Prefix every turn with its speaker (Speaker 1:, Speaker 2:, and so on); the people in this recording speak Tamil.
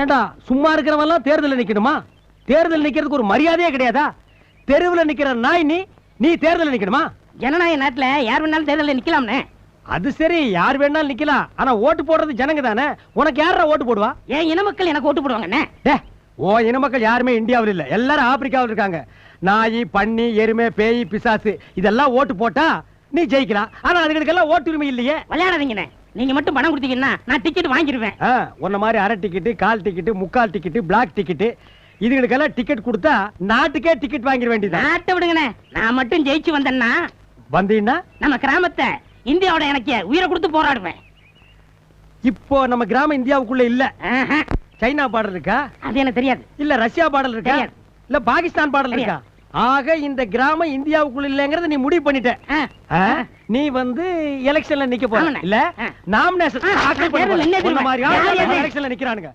Speaker 1: ஏண்டா சும்மா இருக்கிறவெல்லாம் தேர்தல்ல நிக்கணுமா? தேர்தல் நிக்கிறதுக்கு ஒரு மரியாதையே கிடையாதா? தெருவுல நிக்கிற நாய் நீ நீ தேர்தல்ல நிக்கணுமா?
Speaker 2: ஜனநாயக நாட்டுல யார் வேணாலும் தேர்தலில் நிக்கலாம்னே.
Speaker 1: அது சரி யார் வேணாலும் நிக்கலாம். ஆனா ஓட்டு போடுறது ஜனங்க தானே? உனக்கு யாரா ஓட்டு போடுவா?
Speaker 2: ஏன் இன மக்கள் எனக்கு ஓட்டு போடுவாங்கண்ணே
Speaker 1: ஓ இன மக்கள் யாருமே இந்தியாவில் இல்ல. எல்லாரும் ஆப்பிரிக்காவில் இருக்காங்க. நாய் பன்னி எருமை பேய் பிசாசு இதெல்லாம் ஓட்டு போட்டா நீ ஜெயிக்கலாம். ஆனா அதுகளுக்கெல்லாம் ஓட்டு உரிமை இல்லையே
Speaker 2: விளையாடாதீங்கண்ணே நீங்க மட்டும் பணம் கொடுத்தீங்கன்னா நான் டிக்கெட் வாங்கிடுவேன்
Speaker 1: உன்ன மாதிரி அரை டிக்கெட்டு கால் டிக்கெட்டு முக்கால் டிக்கெட்டு பிளாக் டிக்கெட்டு இதுகளுக்கெல்லாம் டிக்கெட் கொடுத்தா நாட்டுக்கே டிக்கெட் வாங்கிட வேண்டியதா
Speaker 2: நாட்டை விடுங்கண்ணே. நான் மட்டும் ஜெயிச்சு வந்தேன்னா
Speaker 1: வந்தீங்கன்னா
Speaker 2: நம்ம கிராமத்தை இந்தியாவோட எனக்கு உயிரை கொடுத்து போராடுவேன்.
Speaker 1: இப்போ நம்ம கிராமம் இந்தியாவுக்குள்ள இல்ல. சைனா பாடல் இருக்கா?
Speaker 2: அது எனக்கு தெரியாது.
Speaker 1: இல்ல ரஷ்யா பாடல் இருக்கா. இல்ல பாகிஸ்தான் பாடல் இருக்கா? ஆக இந்த கிராமம் இந்தியாவுக்குள்ள இல்லங்கறத நீ முடிவு பண்ணிட்ட? நீ வந்து எலெக்ஷன்ல நிக்க போற. இல்ல. நாமினேஷன்? எலெக்ஷன்ல நிக்கிறானுங்க.